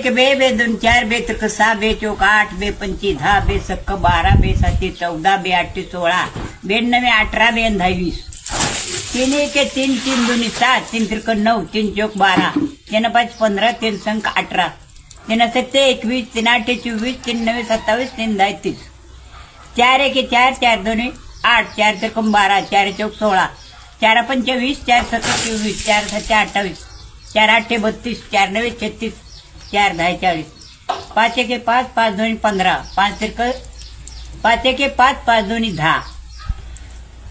एक बे बे दोन चार बे त्रिक सहा बे चौक आठ बे पंची दहा बे सक्क बारा बे साती चौदा बे आठशे सोळा बे नवे अठरा बे दहावीस. तीन एक तीन तीन दोन्ही सात तीन त्रिक नऊ तीन चौक बारा. तीन पाच पंधरा तीन संख अठरा. तीन सत्ते एकवीस तीन आठे चोवीस तीन नवे सत्तावीस तीन दहा तीस चार एके चार चार दोन्ही आठ चार त्रिकम बारा चार चौक सोळा. चार पंचवीस चार सत्तर चोवीस चार सत्ते अठ्ठावीस. चार आठे बत्तीस चार नवे छत्तीस. चार दहा चाळीस. पाच एके पाच पाच दोन्ही पंधरा. पाच तिरक पाच एके पाच पाच दोन्ही दहा.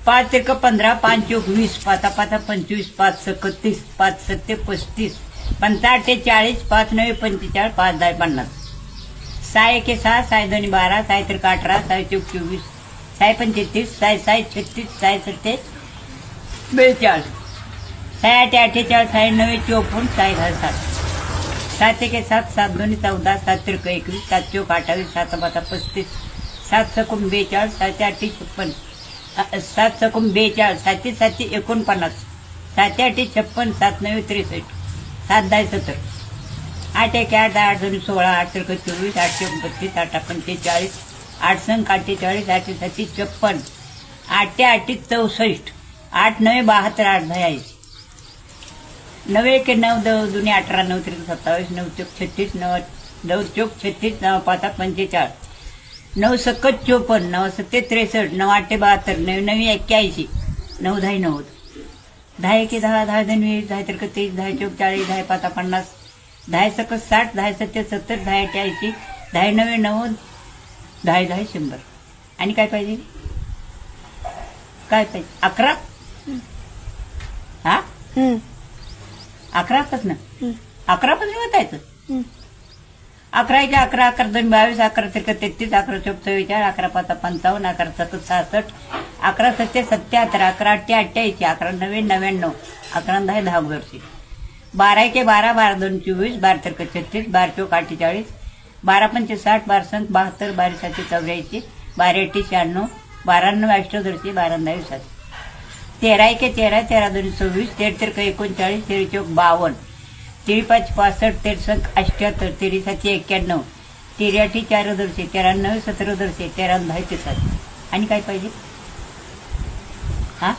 पाच तिरक पंधरा पाच चौक वीस. पाचा पाचा पंचवीस पाच सक तीस पाच सत्ते पस्तीस. पंचा अठ्ठे चाळीस पाच नवे पंचेचाळीस पाच दहा पन्नास. सहा एके सहा साय दोन्ही बारा साय तिरक अठरा साय चौक चोवीस. साय पंचेतीस साय साय छत्तीस साय सत्ते बेचाळीस. साय आठ अठ्ठेचाळीस साय नवे चोपन्न साय सात सात एके सात सात दोन्ही चौदा सात त्रिक एकवीस सात चौक अठ्ठावीस सात पाचा पस्तीस सात सकून बेचाळीस सातशे अठ्ठे छप्पन सात सकून बेचाळीस सातशे सातशे एकोणपन्नास सातशे अठ्ठे छप्पन सात नवे त्रेसष्ट सात दहा सत्तर आठ एक आठ दहा आठ दोन्ही सोळा आठ त्रिक चोवीस आठशे बत्तीस आठ पंचेचाळीस आठ संख अठ्ठेचाळीस आठशे सातशे छप्पन आठ आठशे अठ्ठे चौसष्ट आठ नवे बहात्तर आठ दहा ऐंशी. नवे एक नऊ दव दुने अठरा नऊ त्रिक सत्तावीस नऊ चौक छत्तीस नऊ नऊ चौक छत्तीस नऊ पाच पंचेचाळीस. नऊ सक्कत चोपन्न नऊ सत्ते त्रेसष्ट नऊ आठे बहात्तर नऊ नवी एक्क्याऐंशी नऊ दहा नव्वद दहा. एके दहा दहा दोन वीस दहा त्रिक तीस दहा चौक चाळीस दहा पाच पन्नास दहा सकत साठ दहा सत्ते सत्तर दहा अठ्ठे ऐंशी दहा नव्वे नव्वद दहा दहा शंभर. आणि काय पाहिजे? काय पाहिजे? अकरा? हा? हम्म, अकरापासून हम्म, अकरापासून होतायचं हम्म. अकरा अकरा अकरा दोन बावीस अकरा त्रिक तेहतीस अकरा चौक चव्वेचाळीस अकरा पाच पंचावन्न अकरा सत्तर सहासष्ट अकरा सत्ते सत्याहत्तर अकरा अठ्ठे अठ्ठ्याऐंशी अकरा नव्वे नव्याण्णव अकरा दहा दहा वर्षे बारा एके बारा बारा दोन चोवीस बारा त्रिक छत्तीस बारा चौक अठ्ठेचाळीस बारा पंचे साठ बारा संख बहात्तर बारा सातशे चौऱ्याऐंशी बारा अठ्ठे शहाण्णव बारा नऊ अष्टदर्शी बारा दहा सात तेरा एके तेरा तेरा दोन सव्वीस तेर तेरक एकोणचाळीस तेरी चौक बावन्न. तेरी पाच पासष्ट तेर अठ्ठ्याहत्तर तेरी सातशे एक्क्याण्णव. तेरी चार दरशे तेरा नऊ सतरा दरशे तेरा दहा ते सात. आणि काय पाहिजे? हां?